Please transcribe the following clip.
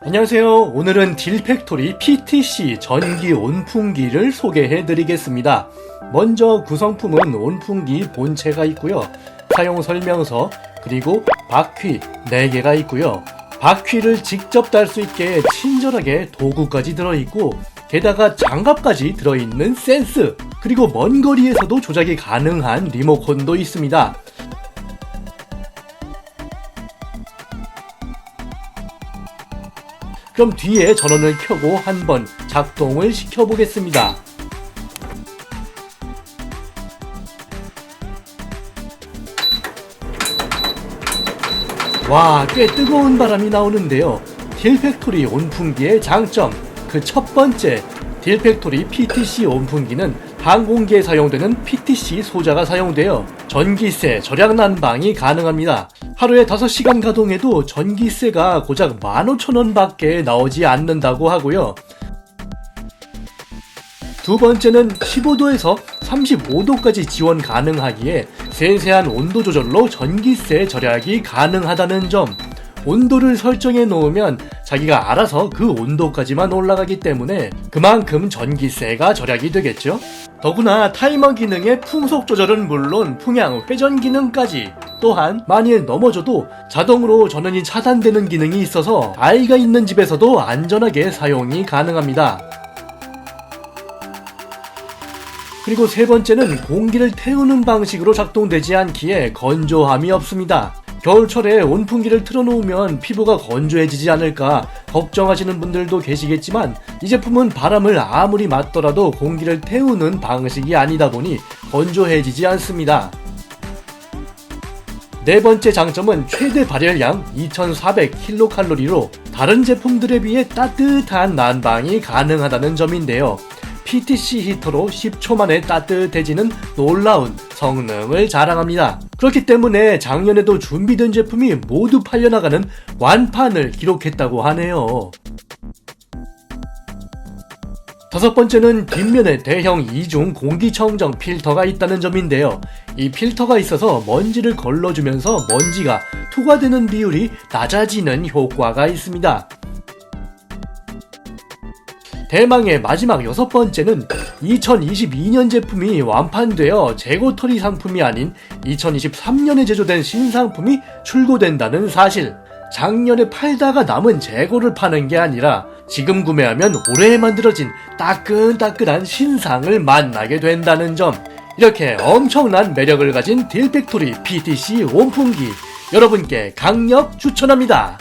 안녕하세요. 오늘은 딜팩토리 PTC 전기 온풍기를 소개해 드리겠습니다. 먼저 구성품은 온풍기 본체가 있고요. 사용 설명서, 그리고 바퀴 4개가 있고요. 바퀴를 직접 달 수 있게 친절하게 도구까지 들어있고, 게다가 장갑까지 들어있는 센스, 그리고 먼 거리에서도 조작이 가능한 리모컨도 있습니다. 그럼 뒤에 전원을 켜고 한번 작동을 시켜보겠습니다. 와, 꽤 뜨거운 바람이 나오는데요. 딜팩토리 온풍기의 장점. 그 첫 번째, 딜팩토리 PTC 온풍기는 항공기에 사용되는 PTC 소자가 사용되어 전기세 절약 난방이 가능합니다. 하루에 5시간 가동해도 전기세가 고작 15,000원 밖에 나오지 않는다고 하고요. 두 번째는 15도에서 35도까지 지원 가능하기에 세세한 온도 조절로 전기세 절약이 가능하다는 점. 온도를 설정해 놓으면 자기가 알아서 그 온도까지만 올라가기 때문에 그만큼 전기세가 절약이 되겠죠. 더구나 타이머 기능의 풍속 조절은 물론 풍향 회전 기능까지 또한 만일 넘어져도 자동으로 전원이 차단되는 기능이 있어서 아이가 있는 집에서도 안전하게 사용이 가능합니다. 그리고 세 번째는 공기를 태우는 방식으로 작동되지 않기에 건조함이 없습니다. 겨울철에 온풍기를 틀어놓으면 피부가 건조해지지 않을까 걱정하시는 분들도 계시겠지만 이 제품은 바람을 아무리 맞더라도 공기를 태우는 방식이 아니다 보니 건조해지지 않습니다. 네 번째 장점은 최대 발열량 2400kcal로 다른 제품들에 비해 따뜻한 난방이 가능하다는 점인데요. PTC 히터로 10초 만에 따뜻해지는 놀라운 성능을 자랑합니다. 그렇기 때문에 작년에도 준비된 제품이 모두 팔려나가는 완판을 기록했다고 하네요. 다섯 번째는 뒷면에 대형 이중 공기청정 필터가 있다는 점인데요. 이 필터가 있어서 먼지를 걸러주면서 먼지가 투과되는 비율이 낮아지는 효과가 있습니다. 대망의 마지막 여섯 번째는 2022년 제품이 완판되어 재고 처리 상품이 아닌 2023년에 제조된 신상품이 출고된다는 사실. 작년에 팔다가 남은 재고를 파는 게 아니라 지금 구매하면 올해 만들어진 따끈따끈한 신상을 만나게 된다는 점. 이렇게 엄청난 매력을 가진 딜팩토리 PTC 온풍기 여러분께 강력 추천합니다.